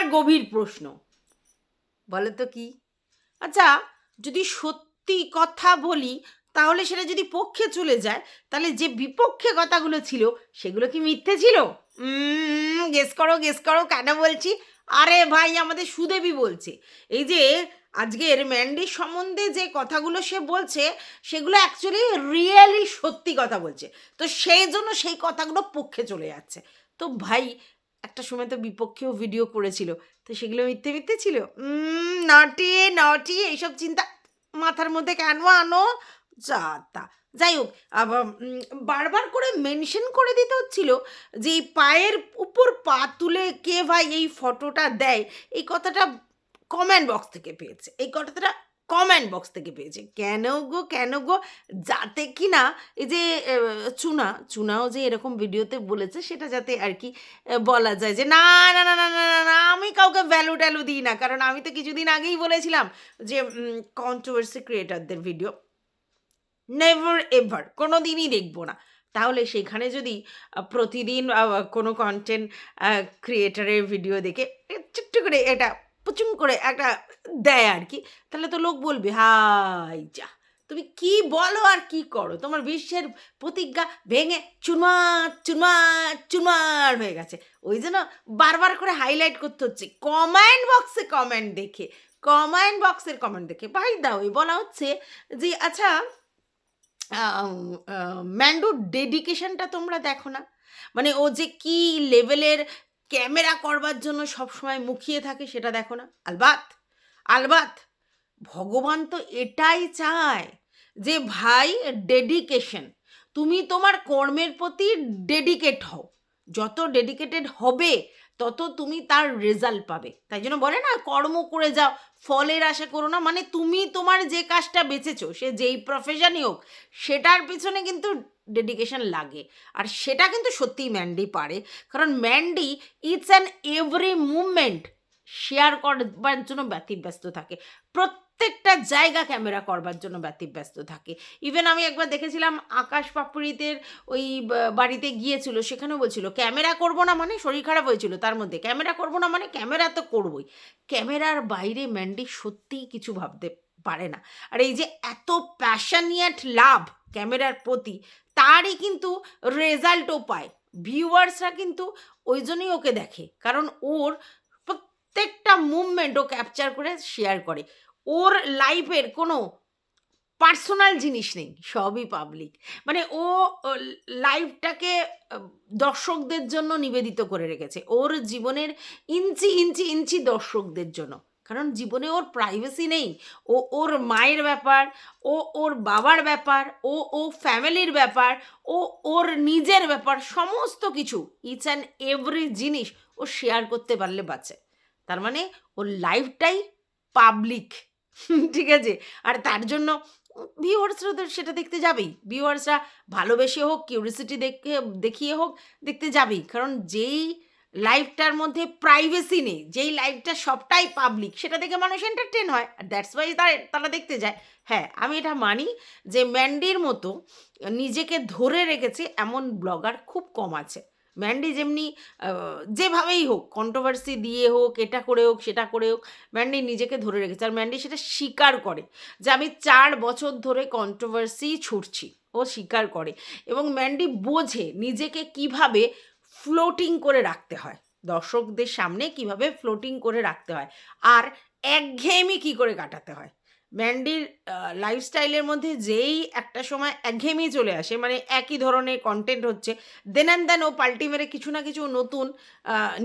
আমার গভীর প্রশ্ন। বলো তো কি? আচ্ছা যদি সত্যি কথা বলি তাহলে সেটা যদি পক্ষে চলে যায় তাহলে যে বিপক্ষে কথাগুলো ছিল সেগুলো কি মিথ্যে ছিল? গেস করো গেস করো কেন বলছি? আরে ভাই আমাদের সুদেবী বলছে। এই যে আজকের ম্যান্ডির সম্বন্ধে যে কথাগুলো সে বলছে সেগুলো অ্যাকচুয়ালি রিয়েলি সত্যি কথা বলছে। তো সেই জন্য সেই কথাগুলো পক্ষে চলে যাচ্ছে। তো ভাই একটা সময় তো বিপক্ষেও ভিডিও করেছিল। তো সেগুলো মিথ্যে মিথ্যে ছিল? নটি নটি এইসব চিন্তা মাথার মধ্যে কেন আনো? যা তা। যাই হোক বারবার করে মেনশন করে দিতে হচ্ছিল যে পায়ের উপর পা তুলে কে ভাই এই ফটোটা দেয়, এই কথাটা কমেন্ট বক্স থেকে পেয়েছে। এই কথাটা কমেন্ট বক্স থেকে পেয়েছে। কেন গো কেন গো? যাতে কি না, এই যে চুনা, চুনাও যে এরকম ভিডিওতে বলেছে, সেটা যাতে আর কি বলা যায় যে, না না না না না না আমি কাউকে ভ্যালু ট্যালু দিই না। কারণ আমি তো কিছুদিন আগেই বলেছিলাম যে কন্ট্রোভার্সি ক্রিয়েটারদের ভিডিও নেভার এভার কোনো দিনই দেখব না। তাহলে সেখানে যদি প্রতিদিন কোনো কন্টেন্ট ক্রিয়েটারের ভিডিও দেখে ছোট্ট করে এটা পুচুম করে একটা দেয় আর কি তাহলে তো লোক বলবে, হাই যা, তুমি কি বলো আর কি করো? তোমার বিশ্বের প্রতিজ্ঞা ভেঙে চুরমার চুরমার চুরমার হয়ে গেছে। ওই জন্য বারবার করে হাইলাইট করতে হচ্ছে। কমেন্ট বক্সে কমেন্ট দেখে কমেন্ট বক্সের কমেন্ট দেখে। ভাই দাও বলা হচ্ছে যে আচ্ছা ম্যান্ডোর ডেডিকেশনটা তোমরা দেখো না? মানে ও যে কি লেভেলের ক্যামেরা করবার জন্য সবসময় মুখিয়ে থাকে সেটা দেখো না। আলবাত আলবাত, ভগবান তো এটাই চায় যে ভাই ডেডিকেশন তুমি তোমার কর্মের প্রতি ডেডিকেট হও। যত ডেডিকেটেড হবে তত তুমি তার রেজাল্ট পাবে। তাই জন্য বলে না, কর্ম করে যাও, ফলের আশা করো না মানে তুমি তোমার যে কাজটা বেঁচেছো সে যেই প্রফেশনই হোক, সেটার পিছনে কিন্তু ডেডিকেশন লাগে। আর সেটা কিন্তু সত্যিই ম্যান্ডি পারে। কারণ Mandy it's an every movement share করবার জন্য ব্যতিব্যস্ত থাকে। প্রত্যেকটা জায়গা ক্যামেরা করবার জন্য ব্যতিব্যস্ত থাকে। ইভেন আমি একবার দেখেছিলাম আকাশ পাপড়িদের ওই বাড়িতে গিয়েছিল, সেখানেও বলছিল ক্যামেরা করব না মানে শরীর খারাপ হয়েছিল তার মধ্যে। ক্যামেরা করব না মানে ক্যামেরা তো করবই। ক্যামেরার বাইরে ম্যান্ডি সত্যিই কিছু ভাবতে পারে না। আর এই যে এত প্যাশনিয়েট লাভ ক্যামেরার প্রতি, তারই কিন্তু রেজাল্টও পায়। ভিউয়ার্সরা কিন্তু ওই জন্যই ওকে দেখে, কারণ ওর প্রত্যেকটা মুভমেন্ট ও ক্যাপচার করে শেয়ার করে। ওর লাইফের কোনো পার্সোনাল জিনিস নেই, সবই পাবলিক মানে ও লাইফটাকে দর্শকদের জন্য নিবেদিত করে রেখেছে। ওর জীবনের ইঞ্চি ইঞ্চি ইঞ্চি দর্শকদের জন্য। কারণ জীবনে ওর প্রাইভেসি নেই। ও, ওর মায়ের ব্যাপার, ও, ওর বাবার ব্যাপার, ও ও ফ্যামিলির ব্যাপার, ও, ওর নিজের ব্যাপার, সমস্ত কিছু ইচ অ্যান্ড এভরি জিনিস ও শেয়ার করতে পারলে বাঁচে। তার মানে ওর লাইফটাই পাবলিক ঠিক আছে? আর তার জন্য ভিউয়ার্সরা তো সেটা দেখতে যাবেই। ভিউয়ার্সরা ভালোবেসে হোক কিউরিসিটি দেখে, দেখিয়ে হোক, দেখতে যাবেই। কারণ যেই লাইফটার মধ্যে প্রাইভেসি নেই, যেই লাইফটা সবটাই পাবলিক সেটা দেখে মানুষ এন্টারটেন হয়। আর দ্যাটস ওয়াই তারা তারা দেখতে যায়। হ্যাঁ আমি এটা মানি যে ম্যান্ডির মতো নিজেকে ধরে রেখেছে এমন ব্লগার খুব কম আছে। ম্যান্ডি যেমনি যেভাবেই হোক কন্ট্রোভার্সি দিয়ে হোক, এটা করে হোক, সেটা করে হোক ম্যান্ডি নিজেকে ধরে রেখেছে। আর ম্যান্ডি সেটা স্বীকার করে যে আমি চার বছর ধরে কন্ট্রোভার্সি ছুটছি ও স্বীকার করে। এবং ম্যান্ডি বোঝে নিজেকে কীভাবে ফ্লোটিং করে রাখতে হয়, দর্শকদের সামনে কীভাবে ফ্লোটিং করে রাখতে হয়, আর একঘেয়েমি কী করে কাটাতে হয়। ম্যান্ডির লাইফস্টাইলের মধ্যে যেই একটা সময় একঘেয়েমি চলে আসে মানে একই ধরনের কন্টেন্ট হচ্ছে দেন অ্যান্ড দেন ও পাল্টি মেরে কিছু না কিছু নতুন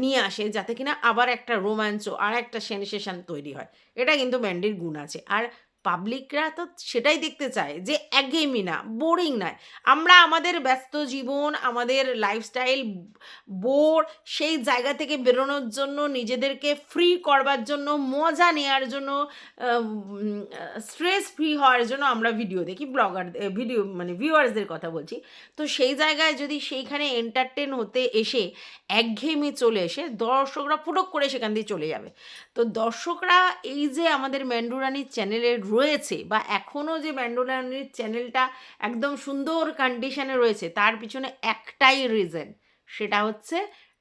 নিয়ে আসে, যাতে কিনা আবার একটা রোমাঞ্চ আর একটা সেনসেশন তৈরি হয়। এটা কিন্তু ম্যান্ডির গুণ আছে। আর পাবলিকরা তো সেটাই দেখতে চায় যে একঘেয়েমি না বোরিং নয়। আমরা আমাদের ব্যস্ত জীবন, আমাদের লাইফস্টাইল বোর সেই জায়গা থেকে বেরোনোর জন্য, নিজেদেরকে ফ্রি করবার জন্য, মজা নেওয়ার জন্য স্ট্রেস ফ্রি হওয়ার জন্য আমরা ভিডিও দেখি ব্লগার ভিডিও মানে ভিউয়ার্সদের কথা বলছি। তো সেই জায়গায় যদি সেইখানে এন্টারটেন হতে এসে একঘেয়েমি চলে এসে দর্শকরা ফুটক করে সেখান দিয়ে চলে যাবে। তো দর্শকরা এই যে আমাদের ম্যান্ডুরানির চ্যানেলে রয়েছে বা এখনও যে ম্যান্ডুরানির চ্যানেলটা একদম সুন্দর কন্ডিশনে রয়েছে, তার পিছনে একটাই রিজন সেটা হচ্ছে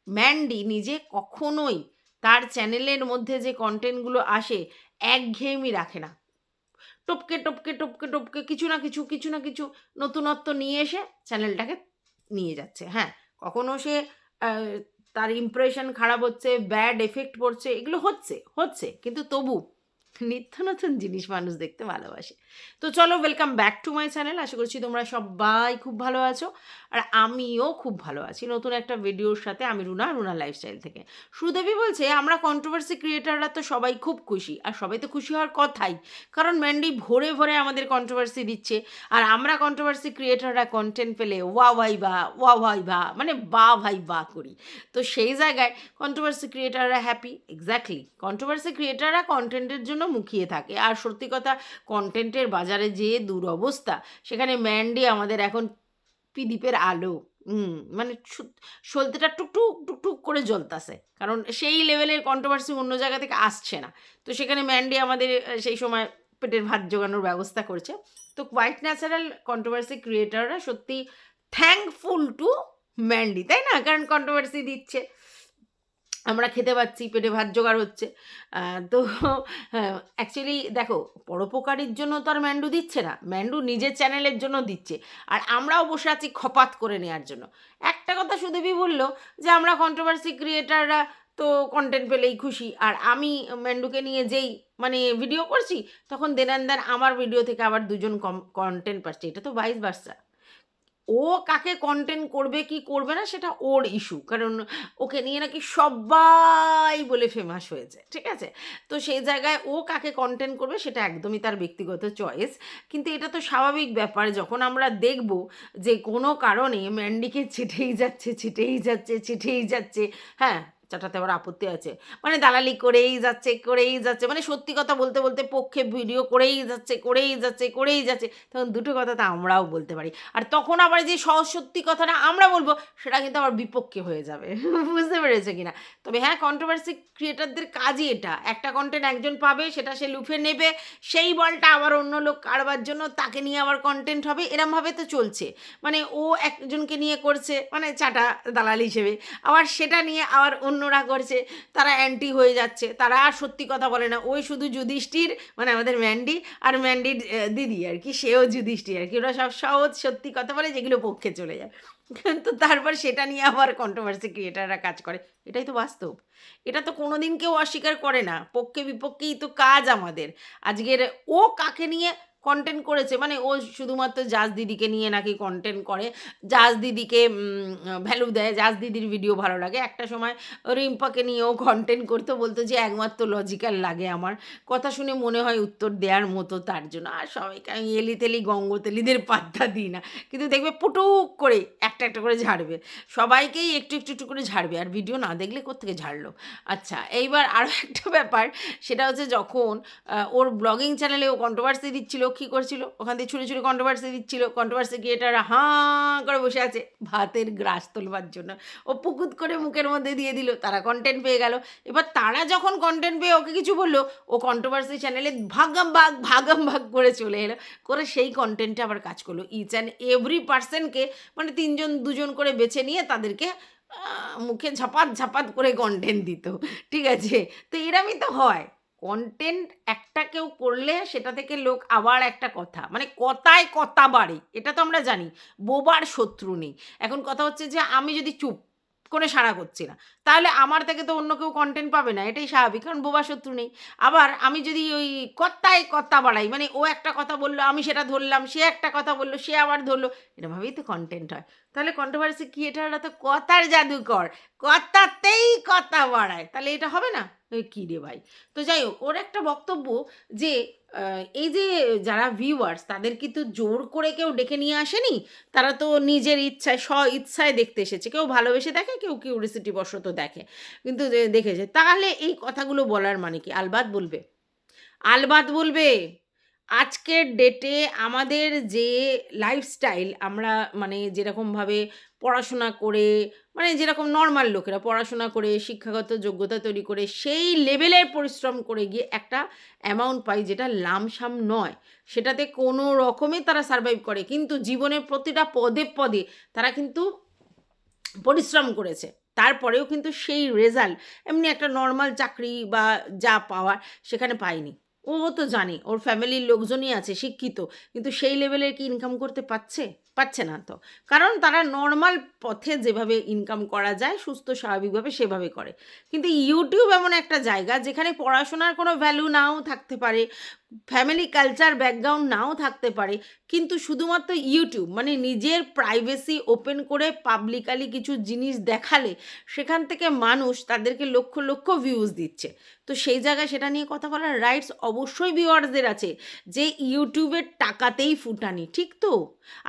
ম্যান্ডি নিজে কখনোই তার চ্যানেলের মধ্যে যে কন্টেন্টগুলো আসে একঘেয়েমি রাখে না। টপকে টপকে টপকে টপকে কিছু না কিছু কিছু না কিছু নতুনত্ব নিয়ে এসে চ্যানেলটাকে নিয়ে যাচ্ছে। হ্যাঁ কখনো সে তার ইমপ্রেশন খারাপ হচ্ছে ব্যাড এফেক্ট পড়ছে, এগুলো হচ্ছে হচ্ছে, কিন্তু তবু নিত্য নতুন জিনিস মানুষ দেখতে ভালোবাসে। তো চলো welcome back to my channel আশা করছি তোমরা সবাই খুব ভালো আছো, আর আমিও খুব ভালো আছি নতুন একটা ভিডিওর সাথে আমি রুনা রুনা লাইফস্টাইল থেকে। সুদেবী বলছে, আমরা কন্ট্রোভার্সি ক্রিয়েটাররা তো সবাই খুব খুশি, আর সবাই তো খুশি হওয়ার কথাই। কারণ ম্যান্ডি ভরে ভরে আমাদের কন্ট্রোভার্সি দিচ্ছে, আর আমরা কন্ট্রোভার্সি ক্রিয়েটাররা কন্টেন্ট পেলে ওয়া ভাই বা, ওয়া ভাই বা মানে বা ভাই বা করি। তো সেই জায়গায় কন্ট্রোভার্সি ক্রিয়েটাররা হ্যাপি এক্স্যাক্টলি কন্ট্রোভার্সি ক্রিয়েটাররা কন্টেন্টের জন্য মুখিয়ে থাকে, আর সত্যি কথা কন্টেন্টের বাজারে যে দুরবস্থা, সেখানে ম্যান্ডি আমাদের এখন পিদীপের আলো। মানে সলতেটা টুকটুক টুকটুক করে জ্বলতাছে। কারণ সেই লেভেলের কন্ট্রোভার্সি অন্য জায়গা থেকে আসছে না। তো সেখানে ম্যান্ডি আমাদের সেই সময় পেটের ভাত জোগানোর ব্যবস্থা করছে। তো কোয়াইট ন্যাচারাল কন্ট্রোভার্সি ক্রিয়েটাররা সত্যি থ্যাঙ্কফুল টু ম্যান্ডি, তাই না? কারণ কন্ট্রোভার্সি দিচ্ছে। আমরা খেতে পাচ্ছি, পেটে ভাত জোগাড় হচ্ছে। তো অ্যাকচুয়ালি দেখো, পরোপকারীর জন্য তো আর ম্যান্ডু দিচ্ছে না। ম্যান্ডু নিজের চ্যানেলের জন্য দিচ্ছে। আর আমরাও বসে আছি খপাত করে নেওয়ার জন্য। একটা কথা সুদেবী বলল যে, আমরা কন্ট্রোভার্সি ক্রিয়েটাররা তো কন্টেন্ট পেলেই খুশি। আর আমি ম্যান্ডুকে নিয়ে যেই মানে ভিডিও করছি, তখন দেন আমার ভিডিও থেকে আবার দুজন কম কন্টেন্ট পাচ্ছে। এটা তো বাইশ বার্সা ও কাকে কন্টেন্ট করবে, কি করবে না, সেটা ওর ইস্যু কারণ ওকে নিয়ে নাকি সবাই বলে ফেমাস হয়েছে, ঠিক আছে? তো সেই জায়গায় ও কাকে কন্টেন্ট করবে, সেটা একদমই তার ব্যক্তিগত চয়েস কিন্তু এটা তো স্বাভাবিক ব্যাপার, যখন আমরা দেখব যে কোনো কারণে ম্যান্ডিকে ছিটেই যাচ্ছে ছিটেই যাচ্ছে ছিটেই যাচ্ছে হ্যাঁ? চাটাতে আবার আপত্তি আছে। মানে দালালি করেই যাচ্ছে করেই যাচ্ছে মানে সত্যি কথা বলতে বলতে পক্ষে ভিডিও করেই যাচ্ছে করেই যাচ্ছে করেই যাচ্ছে, তখন দুটো কথা তো আমরাও বলতে পারি। আর তখন আবার যে সত্যি কথাটা আমরা বলব, সেটা কিন্তু আবার বিপক্ষে হয়ে যাবে। বুঝতে পেরেছে কিনা? তবে হ্যাঁ কন্ট্রোভার্সি ক্রিয়েটারদের কাজই এটা। একটা কন্টেন্ট একজন পাবে, সেটা সে লুফে নেবে, সেই বলটা আবার অন্য লোক কারবার জন্য তাকে নিয়ে আবার কন্টেন্ট হবে, এরমভাবে তো চলছে। মানে ও একজনকে নিয়ে করছে মানে চাটা দালাল হিসেবে। আবার সেটা নিয়ে আবার অন্যরা করছে, তারা অ্যান্টি হয়ে যাচ্ছে, তারা আর সত্যি কথা বলে না। ওই শুধু যুধিষ্ঠির মানে আমাদের ম্যান্ডি আর ম্যান্ডির দিদি আর কি, সেও যুধিষ্ঠির আর কি। ওরা সব সহজ সত্যি কথা বলে যেগুলো পক্ষে চলে যায়। কিন্তু তারপর সেটা নিয়ে আবার কন্ট্রোভার্সি ক্রিয়েটাররা কাজ করে। এটাই তো বাস্তব। এটা তো কোনো দিন কেউ অস্বীকার করে না। পক্ষে বিপক্ষেই তো কাজ আমাদের। আজকের ও কাকে নিয়ে কন্টেন্ট করেছে মানে ও শুধুমাত্র জাজ দিদিকে নিয়ে নাকি কন্টেন্ট করে। জাজ দিদিকে ভ্যালু দেয়, জাজ দিদির ভিডিও ভালো লাগে। একটা সময় রিম্পাকে নিয়েও কন্টেন্ট করতো, বলতো যে একমাত্র লজিক্যাল লাগে আমার। কথা শুনে মনে হয় উত্তর দেওয়ার মতো তার জন্য। আর সবাইকে আমি এলি তেলি গঙ্গতেলিদের পাত্তা দিই না। কিন্তু দেখবে পুটুক করে একটা একটা করে ঝাড়বে। সবাইকেই একটু একটু একটু করে ঝাড়বে। আর ভিডিও না দেখলে কোথেকে ঝাড়লো? আচ্ছা এইবার আরও একটা ব্যাপার, সেটা হচ্ছে যখন ওর ব্লগিং চ্যানেলে ও কন্ট্রোভার্সি দিচ্ছিল কী করছিল? ওখান থেকে ছুঁড়ে ছুঁড়ে কন্ট্রোভার্সি দিচ্ছিল। কন্ট্রোভার্সি ক্রিয়েটাররা হাঁ করে বসে আছে। ভাতের গ্রাস তোলবার জন্য। ও পুকুত করে মুখের মধ্যে দিয়ে দিল। তারা কন্টেন্ট পেয়ে গেল। এবার তারা যখন কন্টেন্ট পেয়ে ওকে কিছু বলল, ও কন্ট্রোভার্সি চ্যানেলে ভাগাম ভাগ ভাগাম ভাগ করে চলে এলো। করে সেই কন্টেন্টে আবার কাজ করল। ইচ অ্যান্ড এভরি পার্সনকে মানে তিনজন, দুজন করে বেছে নিয়ে তাদেরকে মুখে ঝাপাত ঝাপাত করে কন্টেন্ট দিত। ঠিক আছে? তো এরমই তো হয়। কন্টেন্ট একটা কেউ করলে সেটা থেকে লোক আবার একটা কথা। মানে কথায় কথা বাড়ে, এটা তো আমরা জানি। বোবার শত্রু নেই। এখন কথা হচ্ছে যে আমি যদি চুপ করে সাড়া করছি না। তাহলে আমার থেকে তো অন্য কেউ কন্টেন্ট পাবে না, এটাই স্বাভাবিক, কারণ বোবা শত্রু নেই। আবার আমি যদি ওই কথায় কথা বাড়াই মানে ও একটা কথা বলল, আমি সেটা ধরলাম, সে একটা কথা বলল, সে আবার ধরলো এরমভাবেই তো কন্টেন্ট হয়। তাহলে কন্ট্রোভার্সি ক্রিয়েটাররা তো কথার জাদুকর কথাতেই কথা বাড়ায়। তাহলে এটা হবে না? কী রে ভাই? তো যাই হোক, ওর একটা বক্তব্য যে এই যে যারা ভিউয়ার্স তাদের কিন্তু জোর করে কেউ ডেকে নিয়ে আসেনি? তারা তো নিজের ইচ্ছায় স্ব ইচ্ছায় দেখতে এসেছে। কেউ ভালোবেসে দেখে, কেউ কিউরিসিটি বশত দেখে। কিন্তু দেখেছে তাহলে এই কথাগুলো বলার মানে কি? আলবাদ বলবে? আলবাদ বলবে? আজকের ডেটে আমাদের যে লাইফস্টাইল আমরা মানে যেরকমভাবে পড়াশোনা করে মানে যেরকম নর্মাল লোকেরা পড়াশোনা করে, শিক্ষাগত যোগ্যতা তৈরি করে, সেই লেভেলের পরিশ্রম করে গিয়ে একটা অ্যামাউন্ট পাই যেটা লামসাম নয়। সেটাতে কোনো রকমে তারা সার্ভাইভ করে, কিন্তু জীবনের প্রতিটা পদে পদে তারা কিন্তু পরিশ্রম করেছে। তারপরেও কিন্তু সেই রেজাল্ট এমনি একটা নর্মাল চাকরি বা যা পাওয়ার সেখানে পায়নি ও তো জানে, ওর ফ্যামিলির লোকজনই আছে, শিক্ষিত, কিন্তু সেই লেভেলের কি ইনকাম করতে পারছে? পারছে না তো। কারণ তারা নর্মাল পথে যেভাবে ইনকাম করা যায়, সুস্থ, স্বাভাবিকভাবে সেভাবে করে। কিন্তু ইউটিউব এমন একটা জায়গা যেখানে পড়াশোনার কোনো ভ্যালু নাও থাকতে পারে ফ্যামিলি কালচার ব্যাকগ্রাউন্ড নাও থাকতে পারে, কিন্তু শুধুমাত্র ইউটিউব মানে নিজের প্রাইভেসি ওপেন করে পাবলিকালি কিছু জিনিস দেখালে সেখান থেকে মানুষ তাদেরকে লক্ষ লক্ষ ভিউজ দিচ্ছে। তো সেই জায়গায় সেটা নিয়ে কথা বলার রাইটস অবশ্যই ভিউয়ার্সদের আছে, যে ইউটিউবের টাকাতেই ফুটানি, ঠিক তো?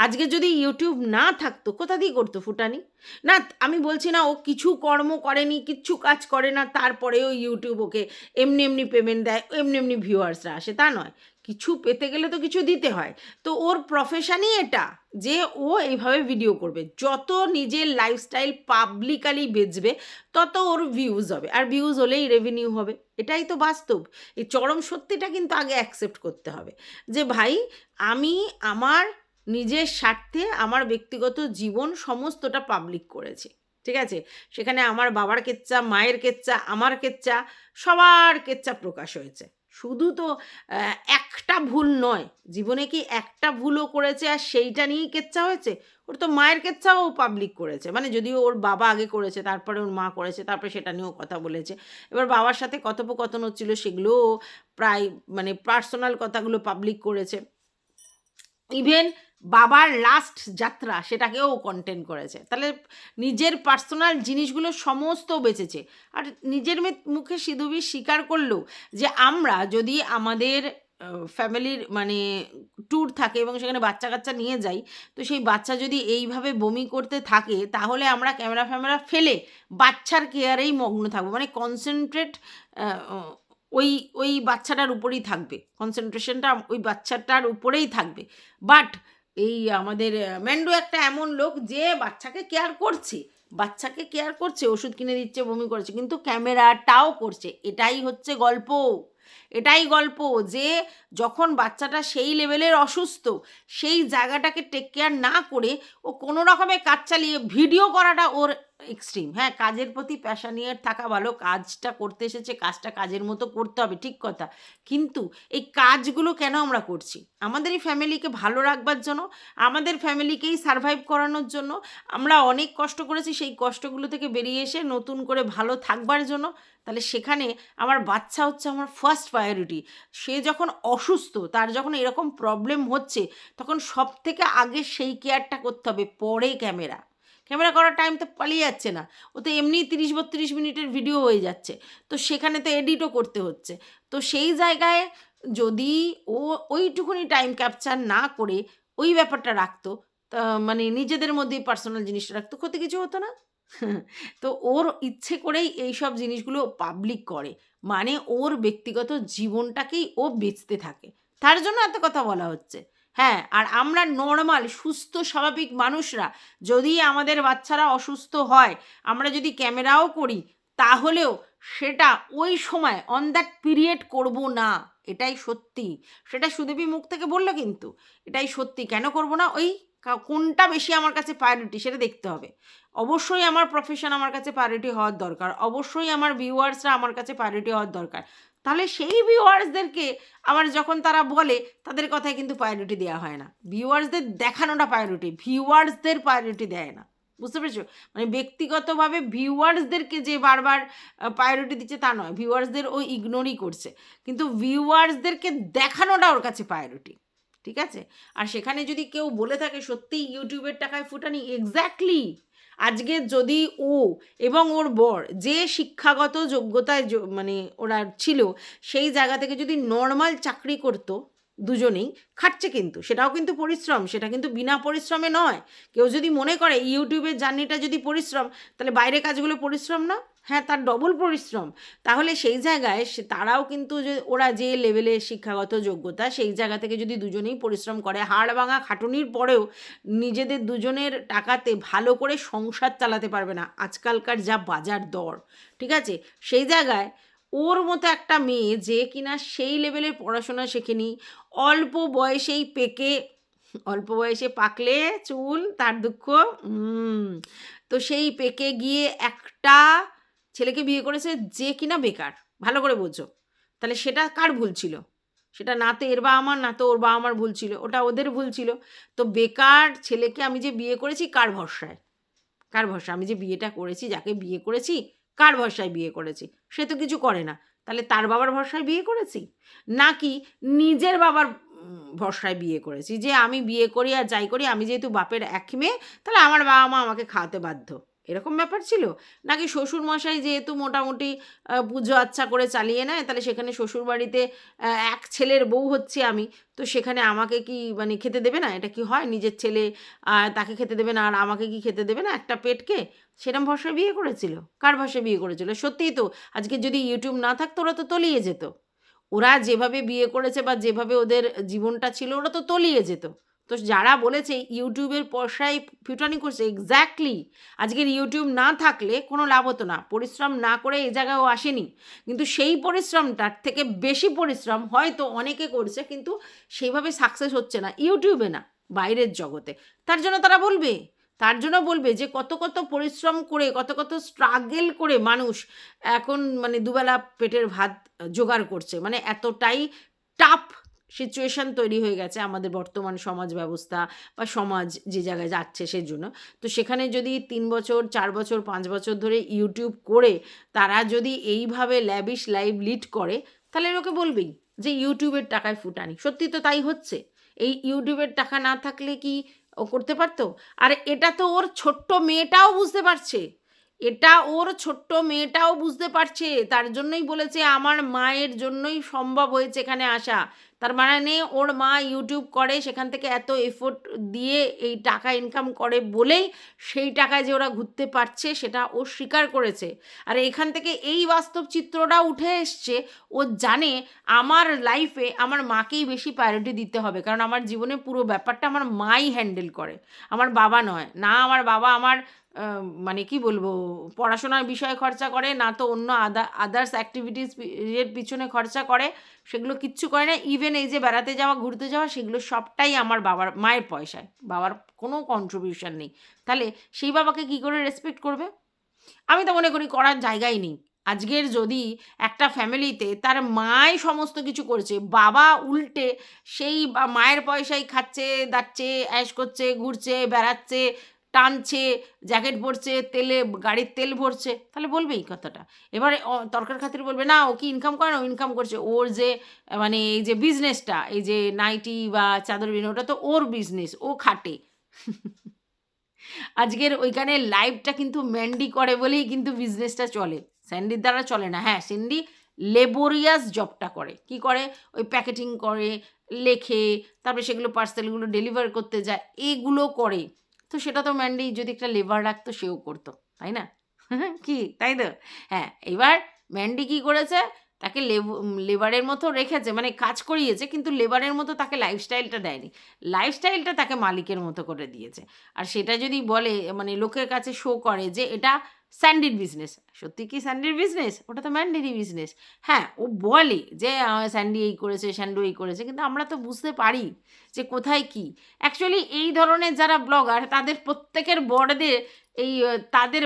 আজকে যদি ইউটিউব না থাকতো, কোথা দিয়ে করতো ফুটানি? না, আমি বলছি না, ও কিছু কর্ম করেনি, কিচ্ছু কাজ করে না, তারপরেও ইউটিউব ওকে এমনি এমনি পেমেন্ট দেয়, এমনি এমনি ভিউয়ার্সরা আসে, তা নয়। কিছু পেতে গেলে তো কিছু দিতে হয়। তো ওর প্রফেশনই এটা, যে ও এইভাবে ভিডিও করবে। যত নিজের লাইফস্টাইল পাবলিকালি বেচবে, তত ওর ভিউজ হবে। আর ভিউজ হলেই রেভিনিউ হবে। এটাই তো বাস্তব। এই চরম সত্যিটা কিন্তু আগে অ্যাকসেপ্ট করতে হবে। যে ভাই, আমি, আমার নিজের স্বার্থে আমার ব্যক্তিগত জীবন সমস্তটা পাবলিক করেছে। ঠিক আছে? সেখানে আমার বাবার কেচ্চা মায়ের কেচ্চা আমার কেচ্চা সবার কেচ্চা প্রকাশ হয়েছে। শুধু তো একটা ভুল নয়, জীবনে কি একটা ভুলও করেছে আর সেইটা নিয়েই কেচ্চা হয়েছে? ওর তো মায়ের কেচ্ছাও পাবলিক করেছে। মানে যদিও ওর বাবা আগে করেছে, তারপরে ওর মা করেছে, তারপরে সেটা নিয়েও কথা বলেছে। এবার বাবার সাথে কথোপকথন হচ্ছিল, সেগুলোও প্রায় মানে পার্সোনাল কথাগুলো পাবলিক করেছে। ইভেন বাবার লাস্ট যাত্রা সেটাকেও কন্টেন্ট করেছে। তাহলে নিজের পার্সোনাল জিনিসগুলো সমস্ত বেঁচেছে। আর নিজের মুখে সিধুবি স্বীকার করল যে আমরা যদি আমাদের ফ্যামিলির মানে ট্যুর থাকে এবং সেখানে বাচ্চা কাচ্চা নিয়ে যাই, তো সেই বাচ্চা যদি এইভাবে বমি করতে থাকে, তাহলে আমরা ক্যামেরা ফ্যামেরা ফেলে বাচ্চার কেয়ারেই মগ্ন থাকব। মানে কনসেন্ট্রেট ওই ওই বাচ্চাটার উপরেই থাকবে। কনসেন্ট্রেশনটা ওই বাচ্চাটার উপরেই থাকবে। বাট এই আমাদের ম্যান্ডো একটা এমন লোক যে বাচ্চাকে কেয়ার করছে, বাচ্চাকে কেয়ার করছে, ওষুধ কিনে দিচ্ছে, বমি করছে, কিন্তু ক্যামেরাটাও করছে। এটাই হচ্ছে গল্প। এটাই গল্প যে যখন বাচ্চাটা সেই লেভেলের অসুস্থ, সেই জায়গাটাকে টেক কেয়ার না করে ও কোনো রকমে কাজ চালিয়ে ভিডিও করাটা ওর এক্সট্রিম হ্যাঁ কাজের প্রতি প্যাশানিয়ার থাকা ভালো, কাজটা করতে এসেছে, কাজটা কাজের মতো করতে হবে, ঠিক কথা। কিন্তু এই কাজগুলো কেন আমরা করছি? আমাদের এই ফ্যামিলিকে ভালো রাখবার জন্য, আমাদের ফ্যামিলিকেই সারভাইভ করানোর জন্য, আমরা অনেক কষ্ট করেছি, সেই কষ্টগুলো থেকে বেরিয়ে এসে নতুন করে ভালো থাকবার জন্য। তাহলে সেখানে আমার বাচ্চা হচ্ছে আমার ফার্স্ট প্রায়োরিটি সে যখন অসুস্থ, তার যখন এরকম প্রবলেম হচ্ছে, তখন সব থেকে আগে সেই কেয়ারটা করতে হবে, পরে ক্যামেরা ক্যামেরা করার টাইম তো পালিয়ে যাচ্ছে না। ও তো এমনি তিরিশ বত্রিশ মিনিটের ভিডিও হয়ে যাচ্ছে। তো সেখানে তো এডিটও করতে হচ্ছে। তো সেই জায়গায় যদি ও ওইটুকুনি টাইম ক্যাপচার না করে ওই ব্যাপারটা রাখতো মানে নিজেদের মধ্যেই পার্সোনাল জিনিসটা রাখতো, ক্ষতি কিছু হতো না। তো ওর ইচ্ছে করেই এই সব জিনিসগুলো পাবলিক করে। মানে ওর ব্যক্তিগত জীবনটাকেই ও বেচতে থাকে। তার জন্য এত কথা বলা হচ্ছে। হ্যাঁ আর আমরা নর্মাল সুস্থ, স্বাভাবিক মানুষরা যদি আমাদের বাচ্চারা অসুস্থ হয়, আমরা যদি ক্যামেরাও করি, তাহলেও সেটা ওই সময় অন দ্যাট পিরিয়ড করব না। এটাই সত্যি। সেটা সুদেবী মুখ থেকে বলল কিন্তু, এটাই সত্যি। কেন করব না? ওই কোনটা বেশি আমার কাছে প্রায়োরিটি সেটা দেখতে হবে। অবশ্যই আমার প্রফেশন আমার কাছে প্রায়োরিটি হওয়ার দরকার। অবশ্যই আমার ভিউয়ার্সরা আমার কাছে প্রায়োরিটি হওয়ার দরকার। তাহলে সেই ভিউয়ার্সদেরকে আমার যখন তারা বলে, তাদের কথায় কিন্তু প্রায়োরিটি দেওয়া হয় না। ভিউয়ার্সদের দেখানোটা প্রায়োরিটি ভিউয়ার্সদের প্রায়োরিটি দেয় না। বুঝতে পেরেছ? মানে ব্যক্তিগতভাবে ভিউয়ার্সদেরকে যে বারবার প্রায়োরিটি দিচ্ছে তা নয়। ভিউয়ার্সদের ও ইগনোরই করছে। কিন্তু ভিউয়ার্সদেরকে দেখানোটা ওর কাছে প্রায়োরিটি ঠিক আছে? আর সেখানে যদি কেউ বলে থাকে, সত্যিই ইউটিউবের টাকায় ফুটানি? এক্স্যাক্টলি আজকে যদি ও এবং ওর বর যে শিক্ষাগত যোগ্যতায় মানে ওরা ছিল, সেই জায়গা থেকে যদি নর্মাল চাকরি করতো দুজনেই, খাটছে কিন্তু। সেটাও কিন্তু পরিশ্রম, সেটা কিন্তু বিনা পরিশ্রমে নয়। কেউ যদি মনে করে ইউটিউবের জার্নিটা যদি পরিশ্রম, তাহলে বাইরে কাজগুলো পরিশ্রম না? হ্যাঁ তার ডবল পরিশ্রম। তাহলে সেই জায়গায় সে, তারাও কিন্তু যে, ওরা যে লেভেলের শিক্ষাগত যোগ্যতা, সেই জায়গা থেকে যদি দুজনেই পরিশ্রম করে, হাড় ভাঙা খাটুনির পরেও নিজেদের দুজনের টাকাতে ভালো করে সংসার চালাতে পারবে না আজকালকার যা বাজার দর, ঠিক আছে? সেই জায়গায় ওর মতো একটা মেয়ে যে কিনা সেই লেভেলের পড়াশোনা শেখেনি, অল্প বয়সেই পেকে, অল্প বয়সে পাকলে চুল, তার দুঃখ তো সেই পেকে গিয়ে একটা ছেলেকে বিয়ে করেছে যে কিনা বেকার, ভালো করে বোঝো। তাহলে সেটা কার ভুল ছিল? সেটা না তো এর বা আমার না তো ওর বা আমার ভুল ছিল, ওটা ওদের ভুল ছিল। তো বেকার ছেলেকে আমি যে বিয়ে করেছি কার ভরসায়? কার ভরসা? আমি যে বিয়েটা করেছি, যাকে বিয়ে করেছি, কার ভরসায় বিয়ে করেছি? সে তো কিছু করে না। তাহলে তার বাবার ভরসায় বিয়ে করেছি? নাকি নিজের বাবার ভরসায় বিয়ে করেছি? যে আমি বিয়ে করি আর যাই করি, আমি যেহেতু বাপের এক মেয়ে, তাহলে আমার বাবা মা আমাকে খাওয়াতে বাধ্য। এরকম ব্যাপার ছিল? নাকি শ্বশুর মশাই যেহেতু মোটামুটি পুজো আচ্ছা করে চালিয়ে নেয়, তাহলে সেখানে শ্বশুর বাড়িতে এক ছেলের বউ হচ্ছে আমি, তো সেখানে আমাকে কি মানে খেতে দেবে না? এটা কি হয়? নিজের ছেলে তাকে খেতে দেবে না, আর আমাকে কি খেতে দেবে না? একটা পেটকে? সেরম ভরসায় বিয়ে করেছিল? কার ভরসায় বিয়ে করেছিল? সত্যিই তো, আজকে যদি ইউটিউব না থাকতো, ওরা তো তলিয়ে যেত। ওরা যেভাবে বিয়ে করেছে বা যেভাবে ওদের জীবনটা ছিল, ওরা তো তলিয়ে যেত। তো যারা বলেছে ইউটিউবের পয়সায় ফিউটানি করছে এক্স্যাক্টলি আজকের ইউটিউব না থাকলে কোনো লাভ হতো না। পরিশ্রম না করে এই জায়গায় ও আসেনি। কিন্তু সেই পরিশ্রমটার থেকে বেশি পরিশ্রম হয়তো অনেকে করছে, কিন্তু সেইভাবে সাকসেস হচ্ছে না, ইউটিউবে না, বাইরের জগতে। তার জন্য তারা বলবে, তার জন্য বলবে যে কত কত পরিশ্রম করে, কত কত স্ট্রাগেল করে মানুষ এখন মানে দুবেলা পেটের ভাত জোগাড় করছে। মানে এতটাই টাফ সিচুয়েশন তৈরি হয়ে গেছে আমাদের বর্তমান সমাজ ব্যবস্থা বা সমাজ যে জায়গায় যাচ্ছে সেই জন্য তো সেখানে যদি তিন বছর, চার বছর, পাঁচ বছর ধরে ইউটিউব করে তারা যদি এইভাবে ল্যাবিশ লাইভ লিড করে, তাহলে লোকে বলবেই যে ইউটিউবের টাকায় ফুটানি। সত্যি তো তাই হচ্ছে। এই ইউটিউবের টাকা না থাকলে কি ও করতে পারতো? আর এটা তো ওর ছোট্ট মেয়েটাও বুঝতে পারছে। এটা ওর ছোট্ট মেয়েটাও বুঝতে পারছে। তার জন্যই বলেছে, আমার মায়ের জন্যই সম্ভব হয়েছে এখানে আসা। তার মানে ওর মা ইউটিউব করে, সেখান থেকে এত এফোর্ট দিয়ে এই টাকা ইনকাম করে বলেই সেই টাকায় যে ওরা ঘুরতে পারছে, সেটা ও স্বীকার করেছে। আর এখান থেকে এই বাস্তব চিত্রটা উঠে এসছে, ও জানে আমার লাইফে আমার মাকেই বেশি প্রায়োরিটি দিতে হবে, কারণ আমার জীবনে পুরো ব্যাপারটা আমার মাই হ্যান্ডেল করে, আমার বাবা নয়। না আমার বাবা আমার মানে কি বলব, পড়াশোনার বিষয়ে খরচা করে, না তো অন্য আদা আদার্স অ্যাক্টিভিটিস এর পিছনে খরচা করে, সেগুলো কিচ্ছু করে না। ইভেন এই যে বেড়াতে যাওয়া, ঘুরতে যাওয়া, সেগুলো সবটাই আমার বাবার, মায়ের পয়সায়। বাবার কোনো কন্ট্রিবিউশন নেই। তাহলে সেই বাবাকে কি করে রেসপেক্ট করবে? আমি তো মনে করি করার জায়গাই নেই। আজকের যদি একটা ফ্যামিলিতে তার মাই সমস্ত কিছু করছে, বাবা উল্টে সেই মায়ের পয়সাই খাচ্ছে, দাচ্ছে অ্যাশ করছে, ঘুরছে, বেড়াচ্ছে টানছে জ্যাকেট পরছে তেলে, গাড়ির তেল ভরছে, তাহলে বলবে এই কথাটা। এবারে তর্কার খাতির বলবে, না, ও কি ইনকাম করে না, ও ইনকাম করছে। ওর যে মানে এই যে বিজনেসটা এই যে নাইটি বা চাদর বিন ওটা তো ওর বিজনেস ও খাটে। আজকের ওইখানে লাইভটা কিন্তু ম্যান্ডি করে বলেই কিন্তু বিজনেসটা চলে। স্যান্ডির দ্বারা চলে না। হ্যাঁ স্যান্ডি লেবোরিয়াস জবটা করে। কি করে? ওই প্যাকেটিং করে, লেখে, তারপরে সেগুলো পার্সেলগুলো ডেলিভার করতে যায়, এগুলো করে। তো সেটা তো ম্যান্ডি যদি একটা লেবার রাখতো, সেও করতো, তাই না? কি, তাই তো? হ্যাঁ এবার ম্যান্ডি কি করেছে? তাকে লেবারের মতো রেখেছে মানে কাজ করিয়েছে, কিন্তু লেবারের মতো তাকে লাইফস্টাইলটা দেয়নি। লাইফস্টাইলটা তাকে মালিকের মতো করে দিয়েছে। আর সেটা যদি বলে মানে লোকের কাছে শো করে যে এটা স্যান্ডির বিজনেস। সত্যি কি স্যান্ডির বিজনেস? ওটা তো ম্যান্ডেরই বিজনেস। হ্যাঁ ও বলে যে স্যান্ডি এই করেছে, স্যান্ডু এই করেছে। কিন্তু আমরা তো বুঝতে পারি যে কোথায় কি। অ্যাকচুয়ালি এই ধরনের যারা ব্লগার, তাদের প্রত্যেকের বড়দের এই তাদের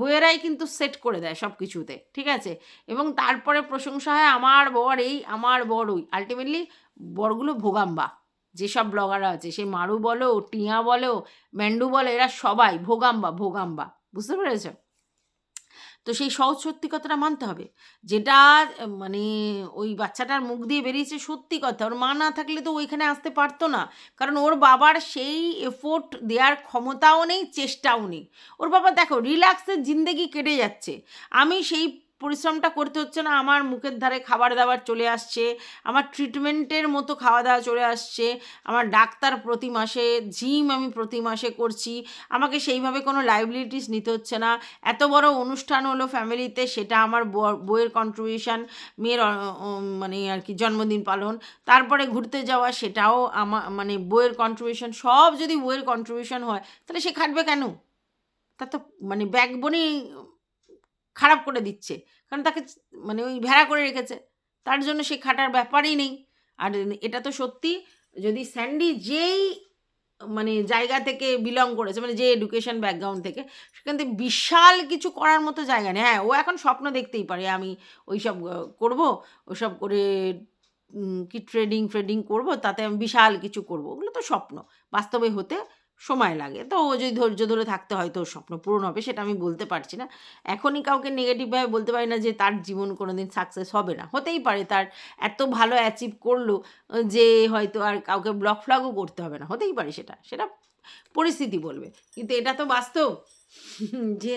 বইয়েরাই কিন্তু সেট করে দেয় সব কিছুতে ঠিক আছে? এবং তারপরে প্রশংসা হয়, আমার বর এই, আমার বর ওই। আলটিমেটলি বরগুলো ভোগাম্বা। যেসব ব্লগাররা আছে, সে মারু বলো, টিয়া বলো, ম্যান্ডু বলো, এরা সবাই ভোগাম্বা ভোগাম্বা। বুঝতে পেরেছ? তো সেই সহজ সত্যি কথাটা মানতে হবে। যেটা মানে ওই বাচ্চাটার মুখ দিয়ে বেরিয়েছে সত্যি কথা। ওর মা না থাকলে তো ওইখানে আসতে পারতো না। কারণ ওর বাবার সেই এফোর্ট দেওয়ার ক্ষমতাও নেই, চেষ্টাও নেই। ওর বাবা, দেখো রিল্যাক্সের জিন্দেগি কেটে যাচ্ছে। আমি সেই পরিশ্রমটা করতে হচ্ছে না, আমার মুখের ধারে খাবার দাবার চলে আসছে, আমার ট্রিটমেন্টের মতো খাওয়া দাওয়া চলে আসছে, আমার ডাক্তার প্রতি মাসে জিম আমি প্রতি মাসে করছি, আমাকে সেইভাবে কোনো লাইবিলিটিস নিতে হচ্ছে না। এত বড় অনুষ্ঠান হলো ফ্যামিলিতে সেটা আমার বইয়ের কন্ট্রিবিউশন মেয়ের মানে আর কি জন্মদিন পালন, তারপরে ঘুরতে যাওয়া, সেটাও আমার মানে বইয়ের কন্ট্রিবিউশন সব যদি বইয়ের কন্ট্রিবিউশন হয়, তাহলে সে খাটবে কেন? তা তো মানে ব্যাকবোনই খারাপ করে দিচ্ছে। কারণ তাকে মানে ওই ভেড়া করে রেখেছে। তার জন্য সে খাটার ব্যাপারই নেই। আর এটা তো সত্যি যদি স্যান্ডি যেই মানে জায়গা থেকে বিলং করেছে মানে যে এডুকেশন ব্যাকগ্রাউন্ড থেকে সেখান থেকে বিশাল কিছু করার মতো জায়গা নেই। হ্যাঁ ও এখন স্বপ্ন দেখতেই পারে আমি ওইসব আহ, করব ওসব করে কি ট্রেডিং ফ্রেডিং করব তাতে আমি বিশাল কিছু করব। ওগুলো তো স্বপ্ন। বাস্তবে হতে সময় লাগে। তো ও যদি ধৈর্য ধরে থাকতে হয় তো ওর স্বপ্ন পূরণ হবে, সেটা আমি বলতে পারছি না। এখনই কাউকে নেগেটিভভাবে বলতে পারি না যে তার জীবন কোনো দিন সাকসেস হবে না। হতেই পারে তার এত ভালো অ্যাচিভ করল যে হয়তো আর কাউকে ব্লক ফ্লগও করতে হবে না। হতেই পারে সেটা। সেটা পরিস্থিতি বলবে। কিন্তু এটা তো বাস্তব। যে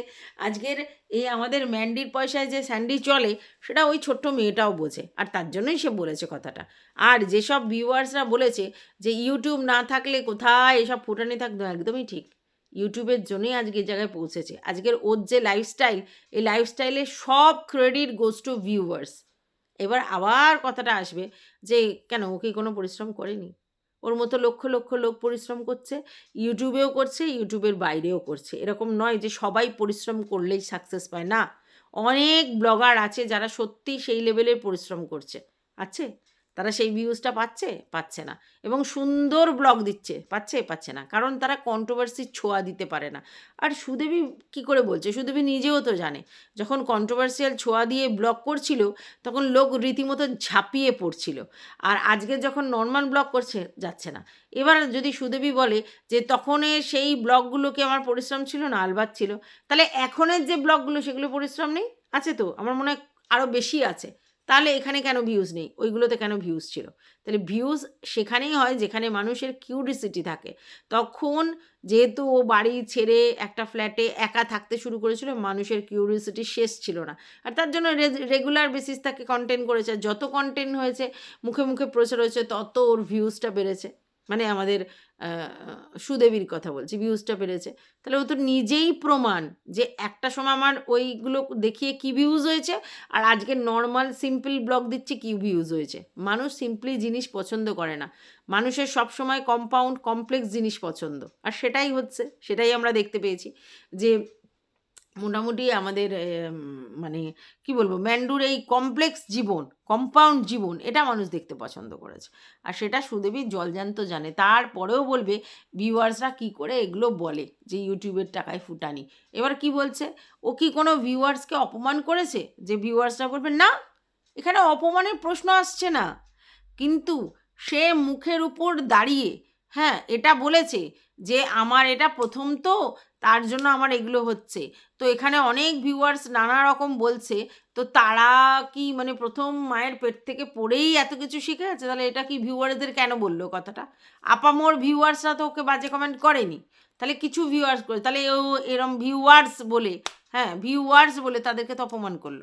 আজকের এই আমাদের ম্যান্ডির পয়সায় যে স্যান্ডি চলে, সেটা ওই ছোট্ট মেয়েটাও বোঝে। আর তার জন্যই সে বলেছে কথাটা। আর যেসব ভিউয়ার্সরা বলেছে যে ইউটিউব না থাকলে কোথায় এসব ফুটানি থাকতো, একদমই ঠিক। ইউটিউবের জন্যই আজকে জায়গায় পৌঁছেছে। আজকের ওর যে লাইফস্টাইল এই লাইফস্টাইলে সব ক্রেডিট গোজ টু ভিউয়ার্স এবার আবার কথাটা আসবে যে কেন ও কি কোনো পরিশ্রম করেনি? ওর মতো লক্ষ লক্ষ লোক পরিশ্রম করছে, ইউটিউবেও করছে, ইউটিউবের বাইরেও করছে। এরকম নয় যে সবাই পরিশ্রম করলেই সাকসেস পায়, না। অনেক ব্লগার আছে যারা সত্যি সেই লেভেলের পরিশ্রম করছে। আছে? তারা সেই ভিউজটা পাচ্ছে পাচ্ছে না। এবং সুন্দর ব্লগ দিচ্ছে, পাচ্ছে পাচ্ছে না। কারণ তারা কন্ট্রোভার্সির ছোঁয়া দিতে পারে না। আর সুদেবী কি করে বলছে? সুদেবী নিজেও তো জানে। যখন কন্ট্রোভার্সিয়াল ছোঁয়া দিয়ে ব্লগ করছিল, তখন লোক রীতিমতো ঝাঁপিয়ে পড়ছিল। আর আজকে যখন নর্মাল ব্লগ করছে, যাচ্ছে না। এবার যদি সুদেবী বলে যে তখনের সেই ব্লগগুলোকে আমার পরিশ্রম ছিল না, আলবাত ছিল। তাহলে এখনের যে ব্লগগুলো সেগুলো পরিশ্রম নেই? আছে তো? আমার মনে হয় আরও বেশি আছে। তাহলে এখানে কেন ভিউজ নেই? ওইগুলোতে কেন ভিউজ ছিল? তাহলে ভিউজ সেখানেই হয় যেখানে মানুষের কিউরিসিটি থাকে। তখন যেহেতু ও বাড়ি ছেড়ে একটা ফ্ল্যাটে একা থাকতে শুরু করেছিল, মানুষের কিউরিসিটি শেষ ছিল না। আর তার জন্য রেগুলার বেসিস তাকে কন্টেন্ট করেছে। যত কন্টেন্ট হয়েছে, মুখে মুখে প্রচার হয়েছে, তত ওর ভিউজটা বেড়েছে। মানে আমাদের সুদেবীর কথা বলছি ভিউজটা বেড়েছে। তাহলে ও তো নিজেই প্রমাণ যে একটা সময় আমার ওইগুলো দেখিয়ে কি ভিউজ হয়েছে, আর আজকে নর্মাল সিম্পল ব্লগ দিচ্ছে কি ভিউজ হয়েছে। মানুষ সিম্পলি জিনিস পছন্দ করে না। মানুষের সব সময় কম্পাউন্ড কমপ্লেক্স জিনিস পছন্দ। আর সেটাই হচ্ছে, সেটাই আমরা দেখতে পেয়েছি যে মোটামুটি আমাদের মানে কি বলব, ম্যান্ডুর এই কমপ্লেক্স জীবন কম্পাউন্ড জীবন, এটা মানুষ দেখতে পছন্দ করেছে। আর সেটা সুদেবী জলজান্ত জানে। তারপরেও বলবে ভিউয়ার্সরা কি করে এগুলো বলে যে ইউটিউবের টাকায় ফুটানি। এবার কি বলছে? ও কি কোনো ভিউয়ার্সকে অপমান করেছে? যে ভিউয়ার্সরা বলবে, না, এখানে অপমানের প্রশ্ন আসছে না। কিন্তু সে মুখের উপর দাঁড়িয়ে হ্যাঁ এটা বলেছে যে আমার এটা প্রথম তো, তার জন্য আমার এগুলো হচ্ছে। তো এখানে অনেক ভিউয়ার্স নানা রকম বলছে, তো তারা কি মানে প্রথম মায়ের পেট থেকে পড়েই এত কিছু শিখে আছে? তাহলে এটা কি ভিউয়ারদের কেন বলল কথাটা? আপামোর ভিউয়ার্সরা তো ওকে বাজে কমেন্ট করেনি। তাহলে কিছু ভিউয়ার্স করে, তাহলে ও এরম ভিউয়ার্স বলে হ্যাঁ ভিউয়ার্স বলে তাদেরকে তো অপমান করল।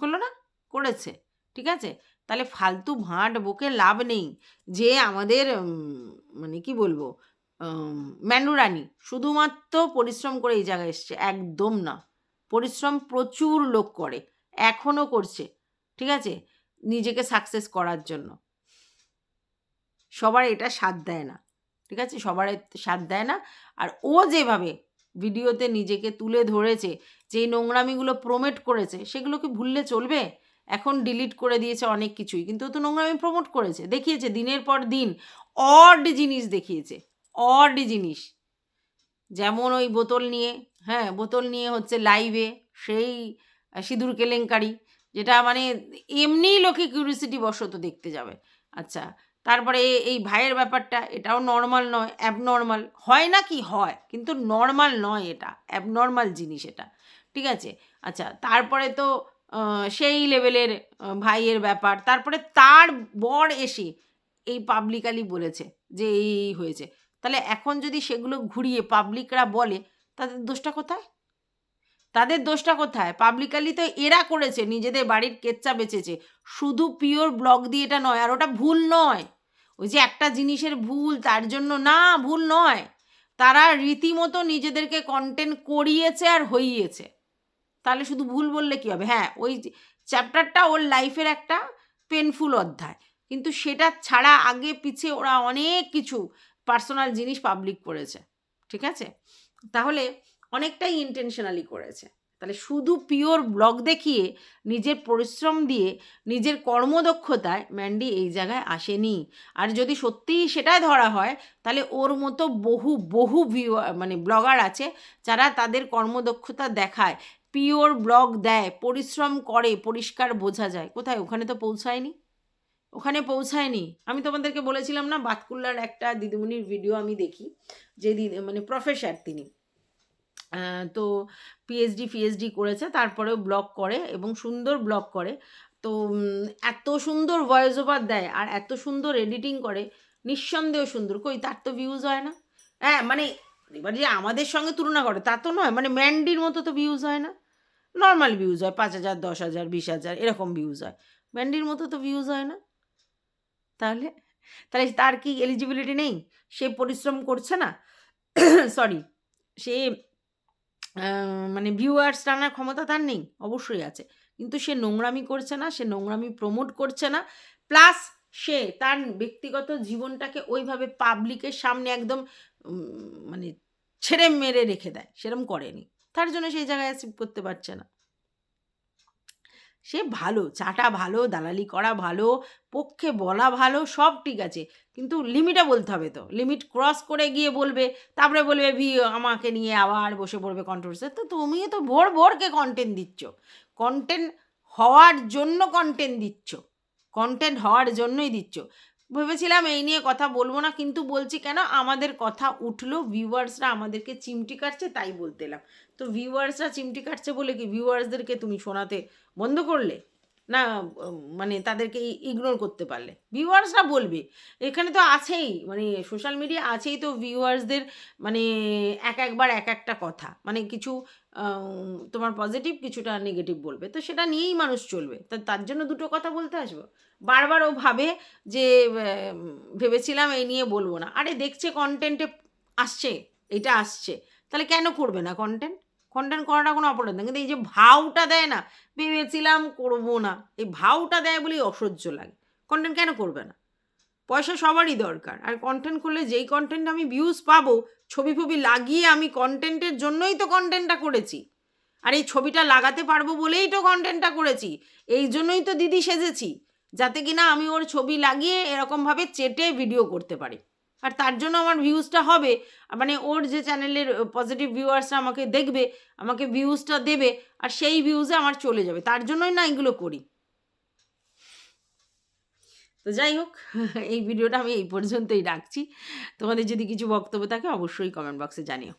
করল না? করেছে, ঠিক আছে? তাহলে ফালতু ভাঁট বকে লাভ নেই। যে আমাদের মানে কি বলব ম্যানুরানি শুধুমাত্র পরিশ্রম করে এই জায়গায় এসছে, একদম না। পরিশ্রম প্রচুর লোক করে এখনও করছে, ঠিক আছে? নিজেকে সাকসেস করার জন্য। সবার এটা সাথ দেয় না, ঠিক আছে? সবার সাথ দেয় না। আর ও যেভাবে ভিডিওতে নিজেকে তুলে ধরেছে যে নোংরামিগুলো প্রমোট করেছে, সেগুলো কি ভুললে চলবে? এখন ডিলিট করে দিয়েছে অনেক কিছুই। কিন্তু তো নোংরামি প্রমোট করেছে, দেখিয়েছে দিনের পর দিন অড জিনিস দেখিয়েছে অড জিনিস। যেমন ওই বোতল নিয়ে হ্যাঁ বোতল নিয়ে হচ্ছে লাইভে সেই সিঁদুর কেলেঙ্কারি, যেটা মানে এমনিই লোকে কিউরিসিটি বশত দেখতে যাবে। আচ্ছা তারপরে এই ভাইয়ের ব্যাপারটা, এটাও নর্মাল নয় অ্যাবনর্মাল হয় না কি হয়, কিন্তু নর্মাল নয় এটা অ্যাবনর্মাল জিনিস এটা, ঠিক আছে? আচ্ছা তারপরে তো সেই লেভেলের ভাইয়ের ব্যাপার। তারপরে তার বর এসে এই পাবলিকালি বলেছে যে এই হয়েছে। তাহলে এখন যদি সেগুলো ঘুরিয়ে পাবলিকরা বলে, তাদের দোষটা কোথায়? তাদের দোষটা কোথায়? পাবলিকালি তো এরা করেছে, নিজেদের বাড়ির কেচ্চা বেচেছে। শুধু পিওর ব্লগ দিয়ে এটা নয়, আর ওটা ভুল নয়। ওই যে একটা জিনিসের ভুল, তার জন্য না, ভুল নয়। তারা রীতিমতো নিজেদেরকে কন্টেন্ট করিয়েছে আর হইয়েছে। তাহলে শুধু ভুল বললে কি হবে? হ্যাঁ ওই চ্যাপ্টারটা ওর লাইফের একটা পেনফুল অধ্যায়। কিন্তু সেটা ছাড়া আগে পিছে ওরা অনেক কিছু পার্সোনাল জিনিস পাবলিক করেছে। ঠিক আছে? তাহলে অনেকটাই ইন্টেনশনালি করেছে। তাহলে শুধু পিওর ব্লগ দেখিয়ে, নিজের পরিশ্রম দিয়ে, নিজের কর্মদক্ষতায় ম্যান্ডি এই জায়গায় আসেনি। আর যদি সত্যিই সেটাই ধরা হয়, তাহলে ওর মতো বহু বহু ভিউ মানে ব্লগার আছে যারা তাদের কর্মদক্ষতা দেখায়। পিওর ব্লগ দেয়, পরিশ্রম করে, পরিষ্কার বোঝা যায়। কোথায়? ওখানে তো পৌঁছায়নি। ওখানে পৌঁছায়নি। আমি তোমাদেরকে বলেছিলাম না, বাতকুল্লার একটা দিদিমণির ভিডিও আমি দেখি, যে দিদি মানে প্রফেসর তিনি। তো পিএইচডি ফিএইচডি করেছে, তারপরেও ব্লগ করে এবং সুন্দর ব্লগ করে। তো এত সুন্দর ভয়েস ওভার দেয় আর এত সুন্দর এডিটিং করে, নিঃসন্দেহ সুন্দর। কই, তার তো ভিউজ হয় না। হ্যাঁ মানে এবার যে আমাদের সঙ্গে তুলনা করে, তা তো নয়। মানে ম্যান্ডির মতো তো ভিউজ হয় না। নর্মাল ভিউজ হয়, পাঁচ হাজার, দশ হাজার, বিশ হাজার, এরকম ভিউজ হয়। ম্যান্ডির মতো তো ভিউজ হয় না। তাহলে তাহলে তার কি এলিজিবিলিটি নেই? সে পরিশ্রম করছে না? সরি সে মানে ভিউয়ার্স টানার ক্ষমতা তার নেই, অবশ্যই আছে। কিন্তু সে নোংরামি করছে না, সে নোংরামি প্রমোট করছে না। প্লাস সে তার ব্যক্তিগত জীবনটাকে ওইভাবে পাবলিকের সামনে একদম মানে ছেড়ে মেরে রেখে দেয়, সেরম করেনি। তার জন্য সেই জায়গায় অ্যাচিভ করতে পারছে না। সে ভালো, চাটা ভালো, দালালি করা ভালো, পক্ষে বলা ভালো, সব ঠিক আছে। কিন্তু লিমিটে বলতে হবে তো। লিমিট ক্রস করে গিয়ে বলবে, তারপরে বলবে, ভি, আমাকে নিয়ে আবার বসে পড়বে কন্ট্রোভার্সি তো তুমি তো ভোর ভোরকে কন্টেন্ট দিচ্ছ। কন্টেন্ট হওয়ার জন্য কন্টেন্ট দিচ্ছ। কন্টেন্ট হওয়ার জন্যই দিচ্ছ। ভেবেছিলাম এই নিয়ে কথা বলব না, কিন্তু বলছি কেন আমাদের কথা উঠল ভিউয়ার্সরা আমাদেরকে চিমটি কাটছে, তাই বলতে এলাম। তো ভিউয়ার্সরা চিমটি কাটছে বলে কি ভিউয়ার্সদেরকে তুমি শোনাতে বন্ধ করলে? না মানে তাদেরকে ইগনোর করতে পারলে। ভিউয়ার্সরা বলবে, এখানে তো আছেই মানে সোশ্যাল মিডিয়া আছেই তো ভিউয়ার্সদের মানে এক একবার এক একটা কথা। মানে কিছু তোমার পজিটিভ কিছুটা নেগেটিভ বলবে। তো সেটা নিয়েই মানুষ চলবে। তা তার জন্য দুটো কথা বলতে আসব। বারবার ও ভাবে যে ভেবেছিলাম এই নিয়ে বলব না। আরে দেখছে কন্টেন্টে আসছে, এটা আসছে। তাহলে কেন করবে না কন্টেন্ট কন্টেন্ট করাটা কোনো অপরাধ না কিন্তু এই যে ভাওটা দেয় না, ভেবেছিলাম করব না। এই ভাওটা দেয় বলেই অসহ্য লাগে। কন্টেন্ট কেন করবে না? পয়সা সবারই দরকার। আর কন্টেন্ট করলে যেই কন্টেন্ট আমি ভিউজ পাবো, ছবি ফবি লাগিয়ে আমি কন্টেন্টের জন্যই তো কন্টেন্টটা করেছি। আর এই ছবিটা লাগাতে পারব বলেই তো কন্টেন্টটা করেছি। এই জন্যই তো দিদি সেজেছি। যাতে কিনা আমি ওর ছবি লাগিয়ে এরকমভাবে চেটে ভিডিও করতে পারি। আর তার জন্য আমার ভিউজটা হবে। মানে ওর যে চ্যানেলের পজিটিভ ভিউয়ার্সরা আমাকে দেখবে, আমাকে ভিউজটা দেবে, আর সেই ভিউজে আমার চলে যাবে। তার জন্যই না এগুলো করি। তো যাই হোক, এই ভিডিওটা আমি এই পর্যন্তই রাখছি। তোমাদের যদি কিছু বক্তব্য থাকে, অবশ্যই কমেন্ট বক্সে জানিও।